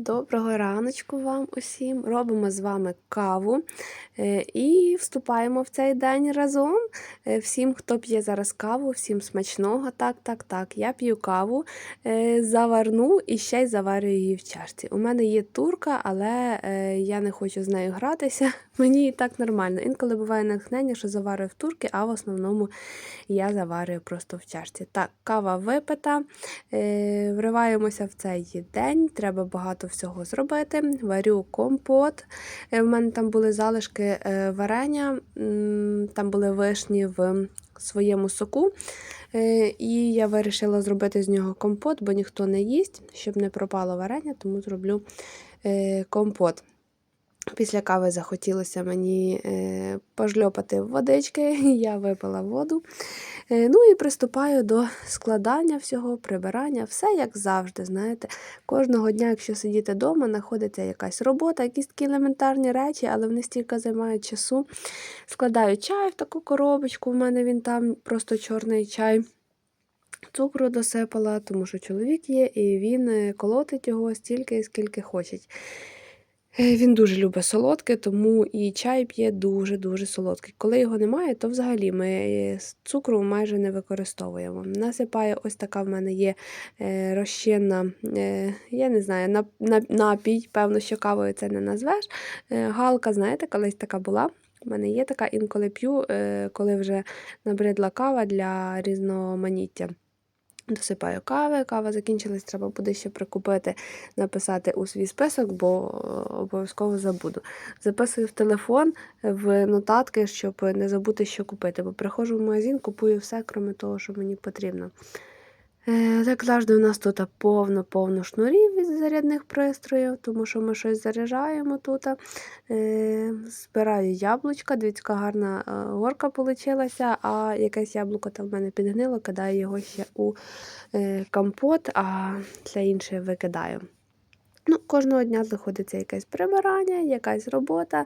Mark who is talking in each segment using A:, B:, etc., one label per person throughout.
A: Доброго раночку вам усім. Робимо з вами каву е, і вступаємо в цей день разом. Е, Всім, хто п'є зараз каву, всім смачного. Так, так, так. Я п'ю каву, е, заварну і ще й заварюю її в чашці. У мене є турка, але я не хочу з нею гратися. Мені і так нормально. Інколи буває натхнення, що заварюю в турки, а в основному я заварюю просто в чашці. Так, кава випита. Вриваємося в цей день. Треба багато всього зробити. Варю компот. У В мене там були залишки е, варення, там були вишні в своєму соку. Е, І я вирішила зробити з нього компот, бо ніхто не їсть, щоб не пропало варення, тому зроблю е, компот. Після кави захотілося мені е, пожльопати водички, я випила воду. Е, ну і приступаю до складання всього, прибирання, все як завжди. знаєте. Кожного дня, якщо сидіти вдома, знаходиться якась робота, якісь такі елементарні речі, але вони стільки займають часу. Складаю чай в таку коробочку, в мене він там просто чорний чай. Цукру досипала, тому що чоловік є, і він е, колотить його стільки, скільки хоче. Е, Він дуже любить солодке, тому і чай п'є дуже-дуже солодкий. Коли його немає, то взагалі ми е, цукру майже не використовуємо. Насипаю, ось така в мене є е, розчинна, я не знаю, нап- нап- напій, певно, що кавою це не назвеш. Галка, знаєте, колись така була. У мене є така, інколи п'ю, коли вже набридла кава для різноманіття. Досипаю кави, кава закінчилась, треба буде ще прикупити, написати у свій список, бо е, обов'язково забуду. Записую в телефон в нотатки, щоб не забути, що купити. Бо приходжу в магазин, купую все, крім того, що мені потрібно. Е, Як завжди, у нас тут повно-повно шнурів від зарядних пристроїв, тому що ми щось заряджаємо тут. Е, Збираю яблучка, дивіться, гарна е, горка вийшла, а якесь яблуко там в мене підгнило, кидаю його ще у компот, а все інше викидаю. Ну, Кожного дня знаходиться якесь прибирання, якась робота,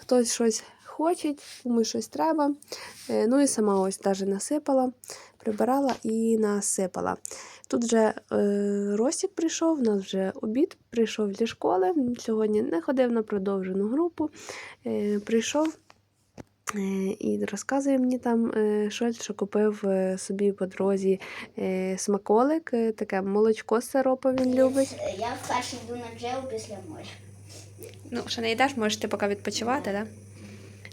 A: хтось щось хоче, комусь щось треба. Ну і сама ось навіть насипала, прибирала і насипала. Тут вже е, Ростік прийшов, у нас вже обід, прийшов зі школи. Сьогодні не ходив на продовжену групу. Е, прийшов е, і розказує мені там е, щось, що купив е, собі по дорозі е, смаколик, е, таке молочко з сиропом він любить.
B: Я вперше йду на джел після моря.
A: Ну, ще не йдеш, можеш ти поки відпочивати, так? Да?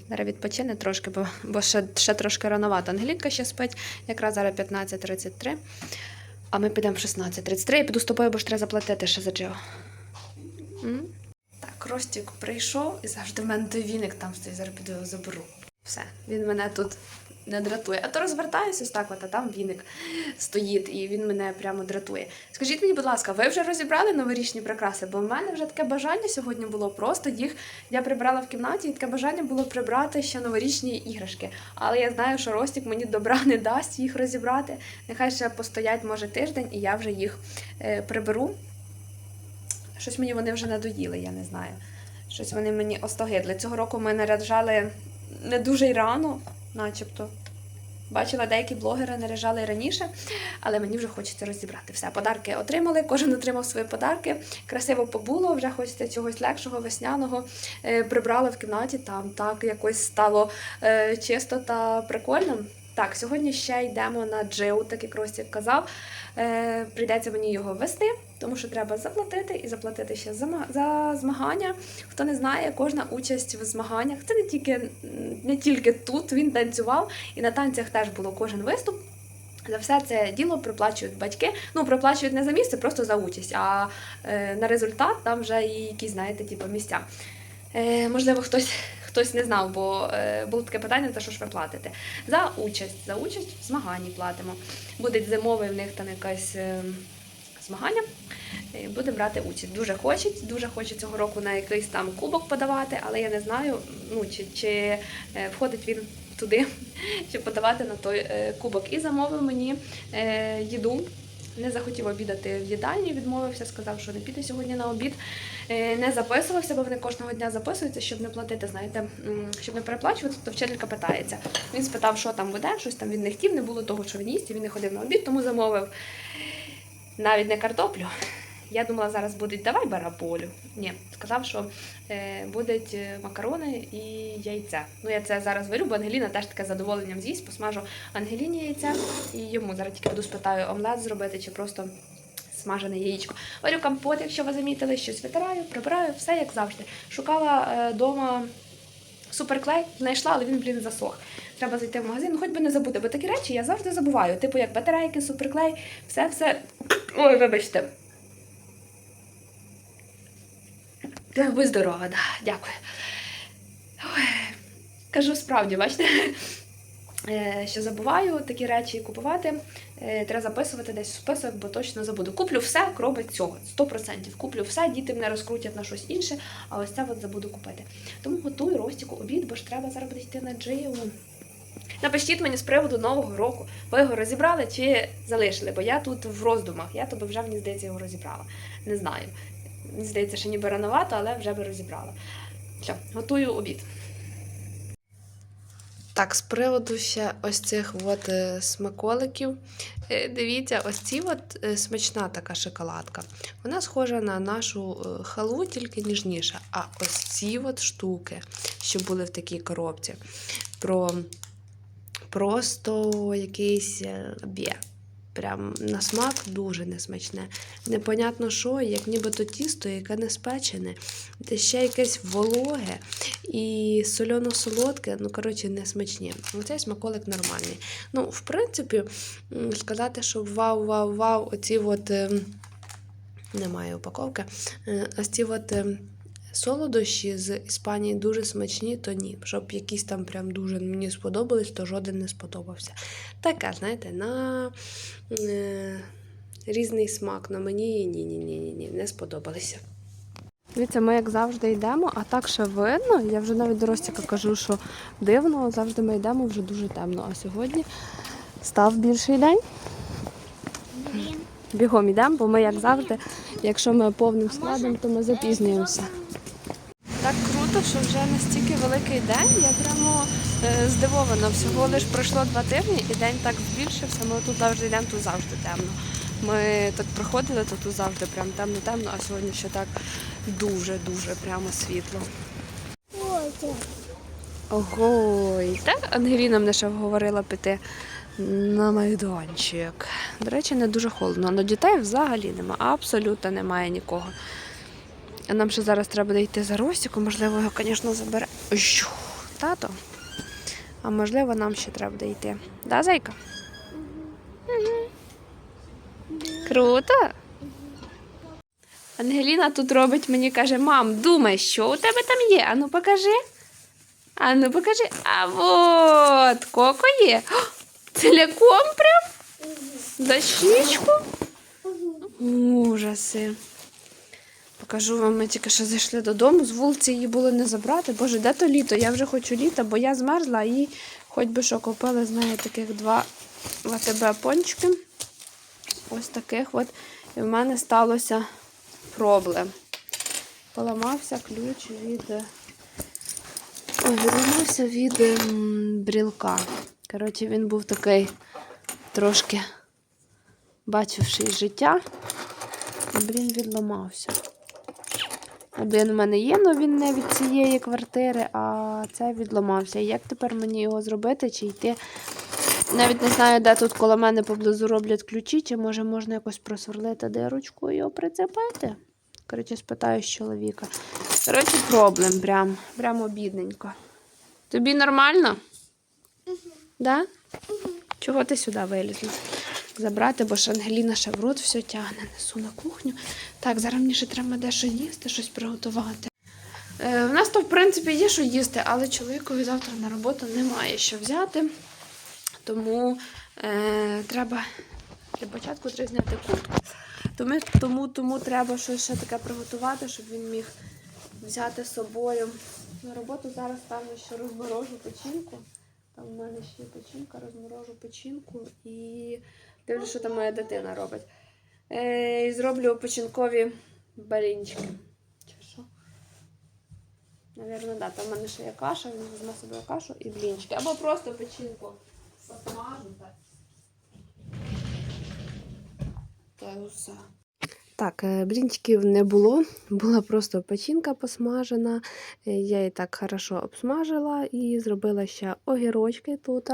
A: Зараз відпочине трошки, бо, бо ще, ще трошки рановато. Ангелінка ще спить, якраз зараз 15.33. А ми підемо в 16.33 я піду з тобою, бо ж треба заплатити ще за джио. Так, Ростік прийшов і завжди в мене той віник там стоїть, зараз піду його заберу. Все, він мене тут не дратує. А то розвертаюся ось так, от, а там віник стоїть, і він мене прямо дратує. Скажіть мені, будь ласка, ви вже розібрали новорічні прикраси? Бо в мене вже таке бажання сьогодні було просто їх. Я прибрала в кімнаті, і таке бажання було прибрати ще новорічні іграшки. Але я знаю, що Ростік мені добра не дасть їх розібрати. Нехай ще постоять, може, тиждень, і я вже їх е, приберу. Щось мені вони вже надоїли, я не знаю. Щось вони мені остогидли. Цього року ми наряджали не дуже й рано, начебто. Бачила, деякі блогери наряжали раніше, але мені вже хочеться розібрати все. Подарки отримали, кожен отримав свої подарки. Красиво побуло, вже хочеться чогось легшого, весняного. Е, прибрала в кімнаті, там так якось стало е, чисто та прикольно. Так, сьогодні ще йдемо на джиу, так як Ростік казав. Е, прийдеться мені його вести, тому що треба заплатити і заплатити ще за, змагання. Хто не знає, кожна участь в змаганнях. Це не тільки, не тільки тут він танцював, і на танцях теж було кожен виступ. За все це діло проплачують батьки. Ну, проплачують не за місце, просто за участь. А е, на результат там вже і якісь, знаєте, типу, місця. Е, можливо, хтось, хтось не знав, бо е, було таке питання, за що ж ви платите? За участь, за участь в змаганні платимо. Буде зимовий в них там якесь е, змагання. Е, Буде брати участь. Дуже хочуть, дуже хочуть цього року на якийсь там кубок подавати, але я не знаю, ну чи, чи е, входить він туди, щоб подавати на той е, кубок. І замовив мені їду. Не захотів обідати в їдальні, відмовився, сказав, що не піде сьогодні на обід. Не записувався, бо вони кожного дня записуються, щоб не платити, знаєте, щоб не переплачувати, то вчителька питається. Він спитав, що там буде, щось там він не хотів, не було того, що він їсть, і він не ходив на обід, тому замовив навіть не картоплю. Я думала, зараз будуть давай бараболю. Ні, сказав, що е, будуть е, макарони і яйця. Ну, я це зараз варю, бо Ангеліна теж таке задоволенням з'їсть, посмажу Ангеліні яйця і йому. Зараз тільки буду спитаю омлет зробити чи просто смажене яєчко. Варю компот, якщо ви замітили, щось витираю, прибираю, все як завжди. Шукала е, дома суперклей, знайшла, але він, блін, засох. Треба зайти в магазин, ну хоч би не забути, бо такі речі я завжди забуваю. Типу як батарейки, суперклей, все, все. Ой, вибачте. Ви здорова, да, дякую. Ой, кажу справді, бачите, е, що забуваю такі речі купувати. Е, Треба записувати десь в список, бо точно забуду. Куплю все, крім цього. 100%. Куплю все, діти мене розкрутять на щось інше, а ось це от забуду купити. Тому готую Ростіку обід, бо ж треба зараз буде йти на дживу. Напишіть мені з приводу Нового року. Ви його розібрали чи залишили? Бо я тут в роздумах. Я тобі вже, мені здається, його розібрала. Не знаю. Мені здається, що ніби рановато, але вже би розібрала. Все, готую обід. Так, з приводу ще ось цих от е, смаколиків. Е, Дивіться, ось ці от е, смачна така шоколадка. Вона схожа на нашу халву, тільки ніжніша. А ось ці от штуки, що були в такій коробці, про просто якийсь е, бє. Прям на смак дуже несмачне. Непонятно що, як нібито тісто, яке не спечене, де ще якесь вологе і сольоно-солодке, ну, коротше, не смачні. Оцей смаколик нормальний. Ну, в принципі, сказати, що вау, вау, вау, оці от. е, Немає упаковки. Е, Ось ці от е, солодощі з Іспанії дуже смачні, то ні. Щоб якісь там прям дуже мені сподобались, то жоден не сподобався. Таке, знаєте, на е, різний смак. На мені ні, ні, ні, ні, ні, не сподобалися. Дивіться, ми як завжди йдемо, а так ще видно. Я вже навіть до Ростіка кажу, що дивно, завжди ми йдемо вже дуже темно. А сьогодні став більший день. Бігом йдемо, бо ми, як завжди, якщо ми повним складом, то ми запізнюємося. Круто, що вже настільки великий день. Я прямо е, здивована. Всього лиш пройшло два тижні і день так збільшився. Ми тут завжди йдемо, тут завжди темно. Ми так проходили, то тут завжди прям темно-темно, а сьогодні ще так дуже-дуже прямо світло. Ого, так Ангеліна мене ще вговорила піти на майданчик. До речі, не дуже холодно, але дітей взагалі нема, абсолютно немає нікого. А нам ще зараз треба йти за Ростіком, можливо, його, звісно, забере. Ощу, тато. А можливо, нам ще треба буде. Да, зайка? Круто. Ангеліна тут робить мені каже: мам, думай, що у тебе там є? Ану покажи. Ану покажи. А от коко є. Ціляком прям? За? Ужаси. Покажу вам, ми тільки що зайшли додому, з вулиці її було не забрати. Боже, де то літо? Я вже хочу літа, бо я змерзла і хоч би що купили, з неї таких два ВТБ пончики. Ось таких от. І в мене сталося проблем. Поламався ключ від. Ой, від брілка. Коротше, він був такий трошки бачивший життя. Блін, відламався. Один в мене є, але він не від цієї квартири, а це відламався. Як тепер мені його зробити, чи йти? Навіть не знаю, де тут коло мене поблизу роблять ключі, чи може можна якось просверлити дирочку і його прицепити. Коротше, спитаю з чоловіка. Коротше, проблем прям, прям обідненько. Тобі нормально? Да? Чого ти сюди вилізла? Забрати, бо ж Ангеліна ще в рот все тягне, несу на кухню. Так, зараз мені ще треба дещо їсти, щось приготувати. Е, в нас то, в принципі, є що їсти, але чоловікові завтра на роботу немає що взяти. Тому е, треба для початку треба зняти куртку. Тому, тому, тому треба щось ще таке приготувати, щоб він міг взяти з собою. На роботу зараз певно, що розморожу печінку. Там в мене ще є печінка, розморожу печінку і дивлюся, що там моя дитина робить. Е, і зроблю печінкові балінчики. Чи? Навірно, да. Там в мене ще є каша, він візьме собі кашу і блінчики. Або просто печінку посмажу так. Та й усе. Так, е, блінчиків не було, була просто печінка посмажена. Е, Я її так хорошо обсмажила і зробила ще огірочки тут.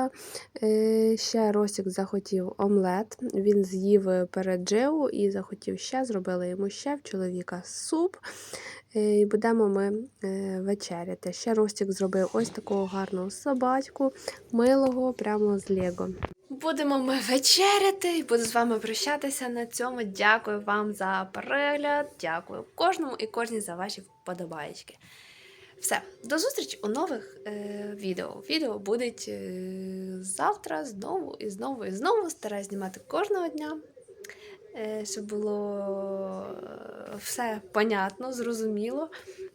A: Е, Ще Росік захотів омлет. Він з'їв перед джеу і захотів ще, зробила йому ще в чоловіка суп. І будемо ми вечеряти. Ще Ростік зробив ось такого гарного собачку, милого, прямо з Лего. Будемо ми вечеряти і буду з вами прощатися на цьому. Дякую вам за перегляд. Дякую кожному і кожній за ваші вподобаєчки. Все, до зустрічі у нових е, відео. Відео будуть е, завтра знову і знову і знову. Стараюсь знімати кожного дня, е, щоб було е, все понятно, зрозуміло,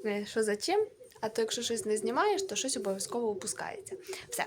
A: е, що за чим. А то якщо щось не знімаєш, то щось обов'язково упускається. Все,